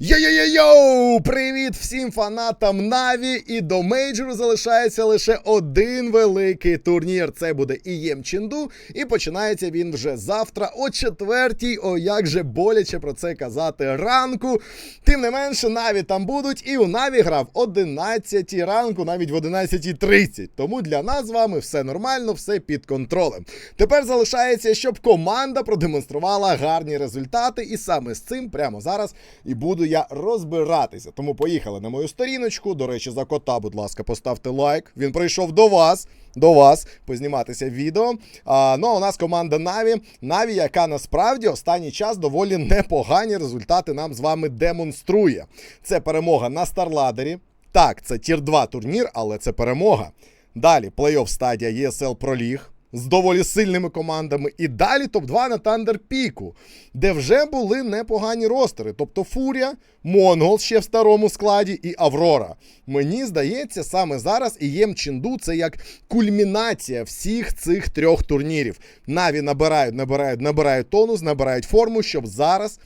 Йо-йо-йо-йо! Привіт всім фанатам Наві! І до мейджору залишається лише один великий турнір. Це буде Ієм Чінду. І починається він вже завтра о четвертій. О, як же боляче про це казати ранку. Тим не менше, Наві там будуть. І у Наві грав 11 ранку, навіть в 11.30. Тому для нас з вами все нормально, все під контролем. Тепер залишається, щоб команда продемонструвала гарні результати. І саме з цим прямо зараз і буду я розбиратися. Тому поїхали на мою сторіночку. До речі, за кота, будь ласка, поставте лайк. Він прийшов до вас. До вас позніматися відео. А, ну а у нас команда Наві. Наві, яка насправді останній час доволі непогані результати нам з вами демонструє. Це перемога на Старладері. Так, це тір 2 турнір, але це перемога. Далі плей-офф стадія ESL Проліг з доволі сильними командами. І далі топ-2 на Тандер Піку, де вже були непогані ростери. Тобто Фурія, Монгол ще в старому складі і Аврора. Мені здається, саме зараз Ієм Чінду це як кульмінація всіх цих трьох турнірів. Наві набирають, набирають, набирають тонус, набирають форму, щоб зараз.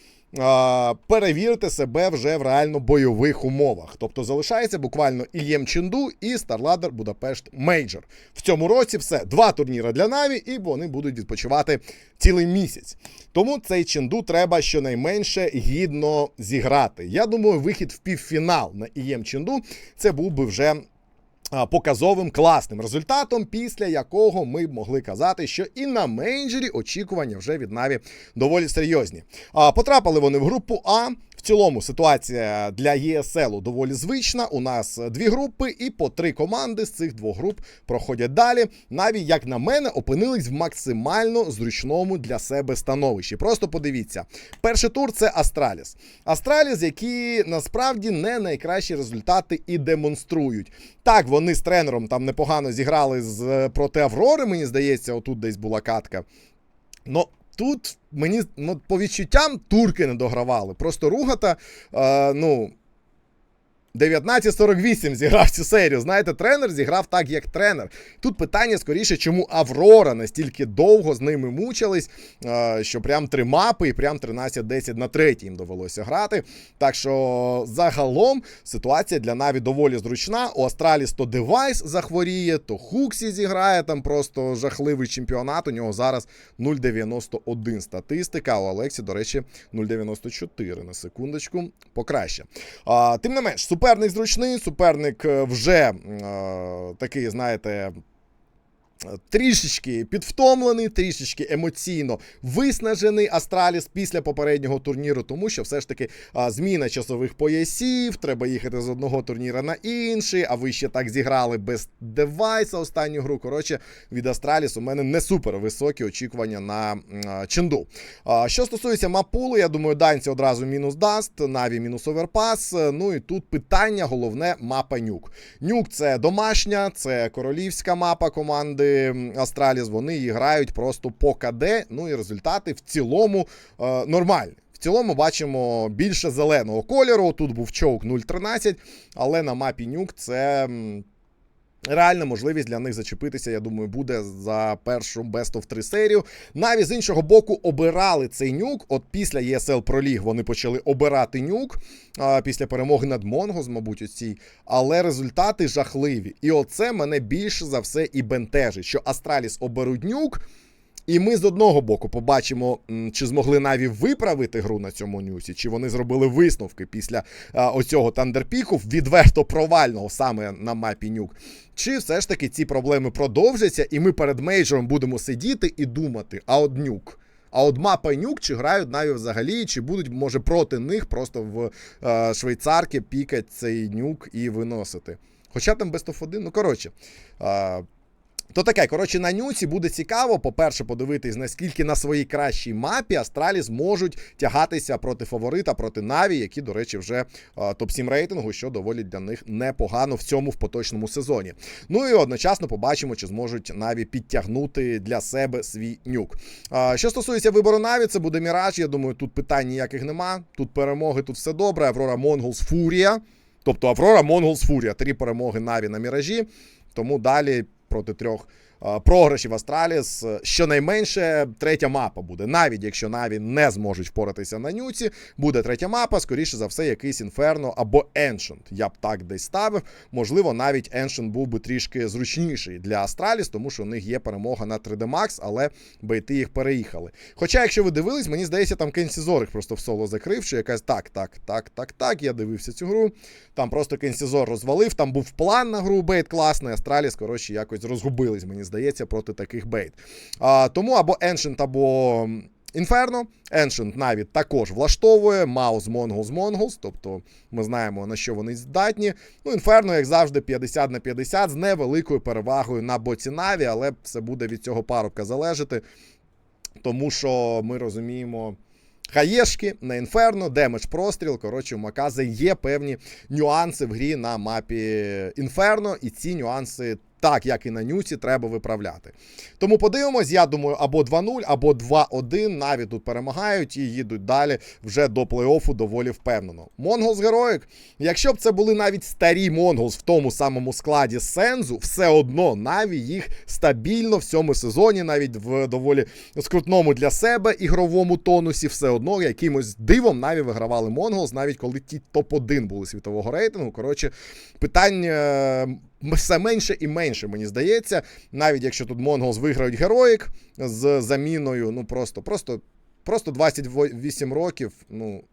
Перевірити себе вже в реально бойових умовах. Тобто залишається буквально Ієм Чінду і Старладер Будапешт Мейджор. В цьому році все два турніри для Наві, і вони будуть відпочивати цілий місяць. Тому цей Чінду треба щонайменше гідно зіграти. Я думаю, вихід в півфінал на Ієм Чінду це був би вже. Показовим класним результатом, після якого ми б могли казати, що і на мейнджері очікування вже від Наві доволі серйозні. Потрапили вони в групу А. В цілому ситуація для ЄСЛу доволі звична. У нас дві групи, і по три команди з цих двох груп проходять далі. Наві, як на мене, опинились в максимально зручному для себе становищі. Просто подивіться: перший тур це Астраліс. Астраліс, які насправді не найкращі результати і демонструють. Так, вони з тренером там непогано зіграли з проти Аврори. Мені здається, отут десь була катка. Ну, тут мені ну, по відчуттям турки не догравали. Просто ругата, е, ну. 1948 зіграв цю серію. Знаєте, тренер зіграв так, як тренер. Тут питання скоріше, чому Аврора настільки довго з ними мучились, е, що прям три мапи і прям 13-10 на третій їм довелося грати. Так що загалом ситуація для Наві доволі зручна. У Астраліс то девайс захворіє, то Хуксі зіграє там просто жахливий чемпіонат. У нього зараз 0,91 статистика. У Олексі, до речі, 0,94 на секундочку. Покраще. Тим не менш, суперник зручний, суперник е, вже е, такий, знаєте. Трішечки підвтомлений, трішечки емоційно виснажений Астраліс після попереднього турніру, тому що все ж таки а, зміна часових поясів, треба їхати з одного турніра на інший, а ви ще так зіграли без девайса останню гру. Коротше, від Астраліс у мене не супер високі очікування на а, Ченду. А, що стосується мапулу, я думаю, данці одразу мінус даст, Наві мінус оверпас. Ну і тут питання головне мапа нюк. Нюк це домашня, це королівська мапа команди. Астраліс, вони її грають просто по КД. Ну і результати в цілому е, нормальні. В цілому бачимо більше зеленого кольору. Тут був чоук 0.13, але на мапі нюк це. Реальна можливість для них зачепитися, я думаю, буде за першу Best of 3 серію. Навіть з іншого боку, обирали цей нюк. От після ESL Проліг вони почали обирати нюк а, після перемоги над Монгос, мабуть, оцій. Але результати жахливі. І оце мене більше за все і бентежить, що Астраліс оберуть нюк. І ми з одного боку побачимо, чи змогли Наві виправити гру на цьому нюсі, чи вони зробили висновки після а, оцього тандерпіку, відверто провального саме на мапі нюк. Чи все ж таки ці проблеми продовжаться, і ми перед мейджором будемо сидіти і думати, а от нюк. А от мапа нюк, чи грають Наві взагалі, чи будуть, може, проти них просто в е, швейцарки пікати цей нюк і виносити. Хоча там of 1, ну коротше. Е, то таке, коротше, на нюці буде цікаво, по-перше, подивитись, наскільки на своїй кращій мапі Астралі зможуть тягатися проти фаворита, проти Наві, які, до речі, вже а, топ-7 рейтингу, що доволі для них непогано в цьому в поточному сезоні. Ну і одночасно побачимо, чи зможуть Наві підтягнути для себе свій нюк. А, що стосується вибору Наві, це буде Міраж. Я думаю, тут питань ніяких нема. Тут перемоги, тут все добре. Аврора Монголс Фурія. Тобто Аврора Монголс Фурія. Три перемоги Наві на Міражі. Тому далі проти трьох е, програшів Астраліс. е, Щонайменше третя мапа буде. Навіть якщо Наві не зможуть впоратися на нюці, буде третя мапа, скоріше за все, якийсь Інферно або Ancient. Я б так десь ставив. Можливо, навіть Ancient був би трішки зручніший для Астраліс, тому що у них є перемога на 3D Max, але бейти їх переїхали. Хоча, якщо ви дивились, мені здається, там Кенсі Зорих просто в соло закрив, що якась так, так, так, так, так. Я дивився цю гру. Там просто Кенсі Зор розвалив. Там був план на гру бейт класний. Астраліс, коротше, якось розгубились, мені здається, проти таких бейт. А, тому або Ancient, або. Інферно, Ancient навіть також влаштовує Маус Mongols Mongols, тобто ми знаємо на що вони здатні. Ну, Інферно, як завжди, 50 на 50 з невеликою перевагою на боці Наві, але все буде від цього парубка залежати, тому що ми розуміємо. Хаєшки на інферно, демедж простріл. Коротше, у Макази є певні нюанси в грі на мапі інферно, і ці нюанси, так як і на нюці, треба виправляти. Тому подивимось, я думаю, або 2-0, або 2-1. Наві тут перемагають і їдуть далі вже до плей-оффу доволі впевнено. Монголс Героїк. Якщо б це були навіть старі Монголс в тому самому складі Сензу, все одно Наві їх стабільно в цьому сезоні, навіть в доволі скрутному для себе ігровому тонусі, все одно якимось дивом Наві вигравали Монголс, навіть коли ті топ-1 були світового рейтингу. Коротше, питань. Все менше і менше, мені здається. Навіть якщо тут Монголс виграють героїк з заміною, ну просто, просто, просто 28 років, ну.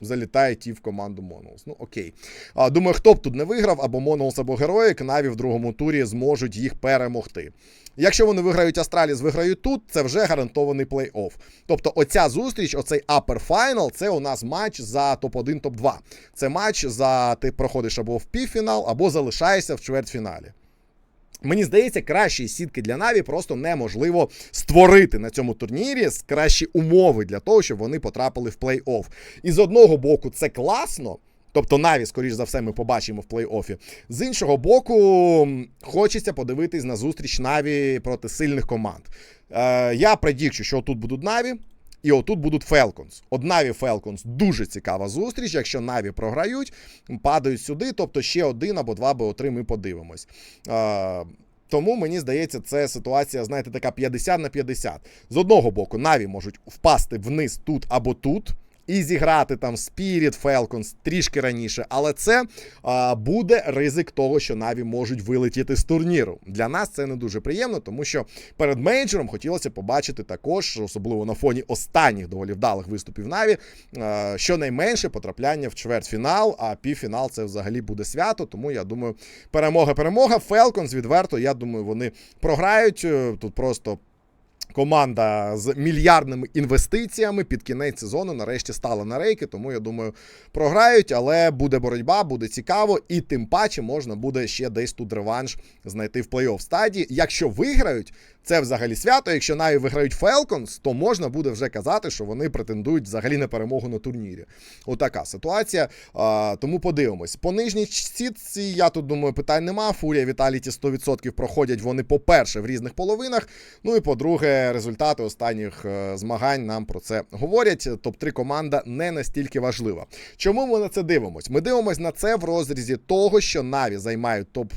Залітає ті в команду Монголс. Ну окей. А, думаю, хто б тут не виграв, або Монголс, або Героїк, Наві в другому турі зможуть їх перемогти. Якщо вони виграють Астраліс, виграють тут, це вже гарантований плей-офф. Тобто, оця зустріч, оцей upper final, це у нас матч за топ-1, топ-2. Це матч за ти проходиш або в півфінал, або залишаєшся в чвертьфіналі. Мені здається, кращі сітки для Наві просто неможливо створити на цьому турнірі кращі умови для того, щоб вони потрапили в плей-офф. І з одного боку, це класно. Тобто Наві, скоріш за все, ми побачимо в плей-офі. З іншого боку, хочеться подивитись на зустріч Наві проти сильних команд. Е, я предікчу, що тут будуть Наві. І отут будуть Falcons. От Наві Falcons дуже цікава зустріч. Якщо Наві програють, падають сюди, тобто ще один або два БО3 ми подивимось. Тому мені здається, це ситуація, знаєте, така 50 на 50. З одного боку, Наві можуть впасти вниз тут або тут. І зіграти там Spirit Falcons трішки раніше, але це а, буде ризик того, що Наві можуть вилетіти з турніру. Для нас це не дуже приємно, тому що перед мейджором хотілося побачити також, особливо на фоні останніх доволі вдалих виступів Наві, а, щонайменше потрапляння в чвертьфінал, а півфінал це взагалі буде свято. Тому я думаю, перемога, перемога. Falcons відверто, я думаю, вони програють е, тут просто. Команда з мільярдними інвестиціями під кінець сезону нарешті стала на рейки, тому я думаю, програють, але буде боротьба, буде цікаво, і тим паче можна буде ще десь тут реванш знайти в плей-офф стадії. Якщо виграють, це взагалі свято. Якщо навіть виграють Falcons, то можна буде вже казати, що вони претендують взагалі на перемогу на турнірі. Отака ситуація. А, тому подивимось. По нижній сітці, я тут думаю, питань нема. Фурія Віталіті 100% проходять вони, по-перше, в різних половинах. Ну і по-друге, результати останніх е, змагань нам про це говорять. Топ-3 команда не настільки важлива. Чому ми на це дивимось? Ми дивимось на це в розрізі того, що Наві займають топ.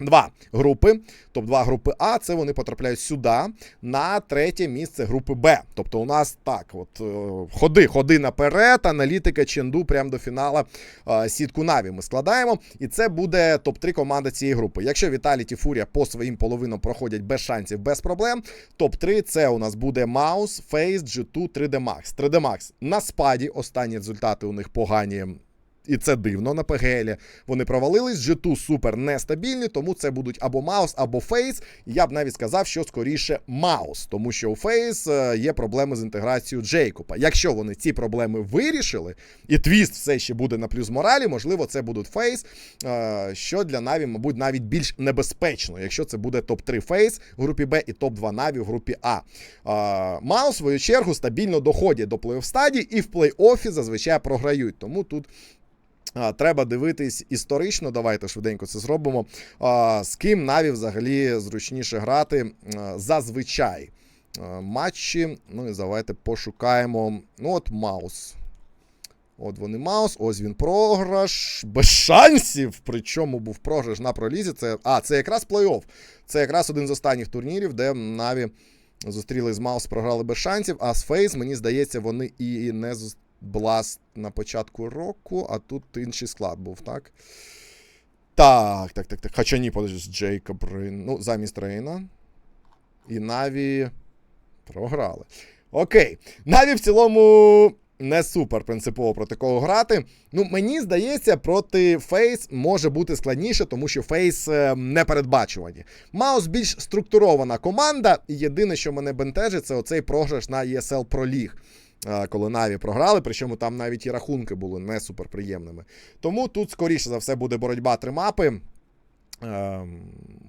Два групи, топ-2 групи А, це вони потрапляють сюди на третє місце групи Б. Тобто у нас так, от е, ходи, ходи наперед, аналітика Ченду прямо до фінала е, сітку Наві ми складаємо. І це буде топ-3 команда цієї групи. Якщо Віталіті Фурія по своїм половинам проходять без шансів, без проблем, топ-3 це у нас буде Маус, Фейс, G2, 3D Max. 3D Max на спаді. Останні результати у них погані. І це дивно на ПГЛ. Вони провалились. G2 супер нестабільні, тому це будуть або Маус, або Фейс. Я б навіть сказав, що скоріше Маус, тому що у Фейс е, є проблеми з інтеграцією Джейкопа. Якщо вони ці проблеми вирішили, і твіст все ще буде на плюс моралі, можливо, це будуть Фейс, е, що для Наві, мабуть, навіть більш небезпечно, якщо це буде топ-3 Фейс в групі Б і топ-2 Наві в групі А. Е, Маус, в свою чергу, стабільно доходять до плей-офф стадії і в плей-оффі зазвичай програють. Тому тут. Треба дивитись історично. Давайте швиденько це зробимо. З ким Наві взагалі зручніше грати зазвичай. Матчі. Ну і давайте пошукаємо. Ну, от Маус. От вони Маус, ось він програш. Без шансів. Причому був програш на пролізі. Це, а, це якраз плей-офф. Це якраз один з останніх турнірів, де Наві зустріли з Маус, програли без шансів. А з Фейс, мені здається, вони і не з Бласт на початку року, а тут інший склад був, так? Так, так, так, так. Хоча ні, подожди, Джейкоб Рейн. Ну, замість Рейна. І Наві програли. Окей. Наві в цілому не супер принципово проти кого грати. Ну, мені здається, проти Фейс може бути складніше, тому що Фейс е, непередбачувані. Маус більш структурована команда, і єдине, що мене бентежить, це оцей програш на ESL Pro League. Коли Наві програли, причому там навіть і рахунки були не суперприємними. Тому тут, скоріше за все, буде боротьба три мапи. Ем,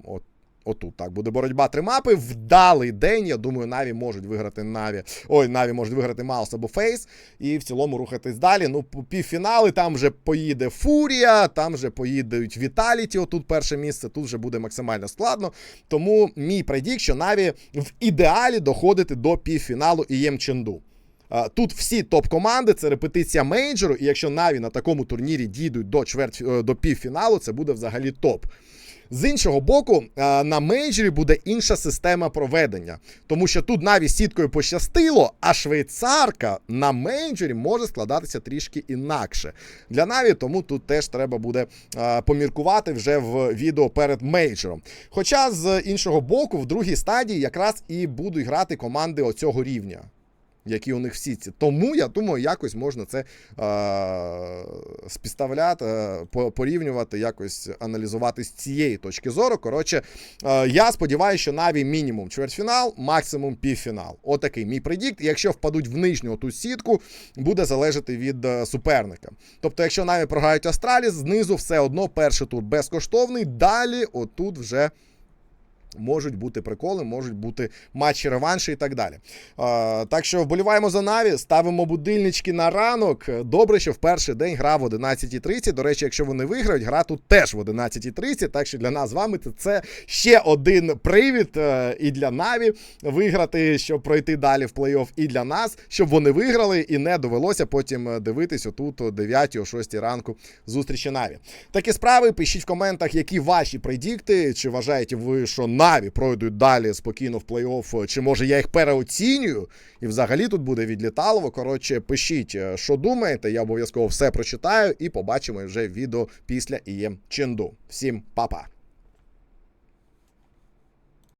от, отут так буде боротьба три мапи. Вдалий день. Я думаю, Наві можуть виграти Наві. Ой, Наві можуть виграти Маус або Фейс. І в цілому рухатись далі. Ну, півфінали, там вже поїде Фурія, там вже поїдуть Віталіті. Отут перше місце. Тут вже буде максимально складно. Тому мій предік, що Наві в ідеалі доходити до півфіналу і єм Ченду. А, Тут всі топ-команди, це репетиція мейджору, і якщо Наві на такому турнірі дійдуть до чверть е, до півфіналу, це буде взагалі топ. З іншого боку, е, на мейджорі буде інша система проведення, тому що тут Наві сіткою пощастило, а швейцарка на мейджорі може складатися трішки інакше. Для Наві, тому тут теж треба буде е, поміркувати вже в відео перед мейджором. Хоча з іншого боку, в другій стадії якраз і будуть грати команди оцього рівня які у них в сітці. Тому я думаю, якось можна це е, співставляти, порівнювати, якось аналізувати з цієї точки зору. Коротше, е, я сподіваюся, що Наві мінімум чвертьфінал, максимум півфінал. Отакий мій предікт. Якщо впадуть в нижню ту сітку, буде залежати від е, суперника. Тобто, якщо Наві програють Астраліс, знизу все одно перший тур безкоштовний. Далі, отут вже. Можуть бути приколи, можуть бути матчі реванші і так далі. Так що вболіваємо за Наві, ставимо будильнички на ранок. Добре, що в перший день гра в 11.30. До речі, якщо вони виграють, гра тут теж в 11.30. Так що для нас з вами це- ще один привід е, і для Наві виграти, щоб пройти далі в плей-офф, і для нас, щоб вони виграли і не довелося потім е, дивитись отут о 9 о 6 ранку зустрічі Наві. Такі справи пишіть в коментах, які ваші предікти. Чи вважаєте ви, що Наві пройдуть далі спокійно в плей-офф, чи може я їх переоцінюю? І взагалі тут буде відліталово. Коротше, пишіть, е, що думаєте. Я обов'язково все прочитаю і побачимо вже відео після Ієм Ченду. Всім па-па!